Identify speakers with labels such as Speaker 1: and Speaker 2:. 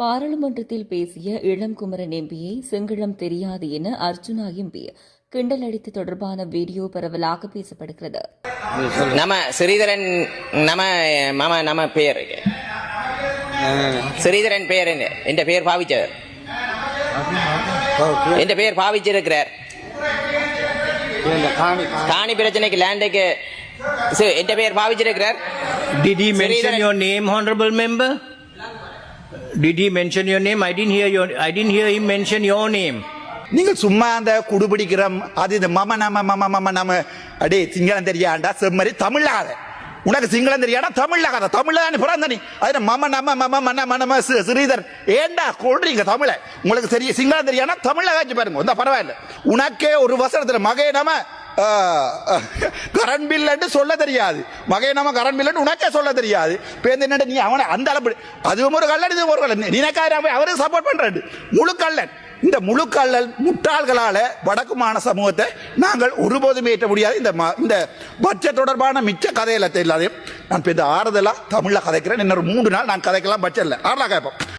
Speaker 1: பாராளுமன்றத்தில் பேசிய இளம்குமரன் எம்பியை சிங்களம் தெரியாது என அர்ஜுனா எம்பி கிண்டல் அடித்து தொடர்பான வீடியோ பரவலாக பேசப்படுகிறது.
Speaker 2: நம்ம ஸ்ரீதரன் நம்ம மாமா நம்ம பேர். ஸ்ரீதரன் பேர் என்ன? என் பேர் பாவிச்சவர். என் பேர் பாவிச்சிருக்கிறார். காணி பிரச்சனைக்கு லேண்டுக்கு என் பேர் பாவிச்சிருக்கிறார்.
Speaker 3: Did he mention your name, honorable member? Did he mention your name? I didn't hear your. I didn't hear him mention your name.
Speaker 4: நீங்கள் சும்மா அந்த குடுபிடிக்கிறம். அது இந்த மம நம மம மம நம. அடே சிங்களம் தெரியாண்டா செம்மறி தமிழாத உனக்கு சிங்களம் தெரியாடா தமிழாகாத தமிழ் தானே பிறந்த நீ. அது மம நம மம மன மனம ஸ்ரீதர் ஏண்டா கொள்றீங்க தமிழை? உங்களுக்கு தெரிய சிங்களம் தெரியாடா தமிழ காட்சி பாருங்க. இந்த பரவாயில்ல. உனக்கே ஒரு வசனத்தில் மகே நம கரண்ட் பில்லுன்னு சொல்ல தெரியாது. மகையை நம்ம கரண்ட் பில்லுன்னு உனக்கே சொல்ல தெரியாது. இப்போ என்ன நீ அவனை அந்த அளவு அதுவும் ஒரு கல்லன் இதுவும் ஒரு கல்லன் நினைக்காத அவருக்கு சப்போர்ட் பண்றாரு. முழு கல்லன் இந்த முழு கல்லல் முட்டாள்களால வடக்கு மாண சமூகத்தை நாங்கள் ஒருபோதும் ஏற்ற முடியாது. இந்த ம- இந்த பட்ஜெட் தொடர்பான மிச்ச கதையில எல்லாத்தையும் நான் இப்போ இந்த ஆறுதலாக தமிழில் கதைக்கிறேன். இன்னொரு மூன்று நாள் நான் கதைக்கலாம் பட்ஜெட்டில் ஆறலாம் கேட்போம்.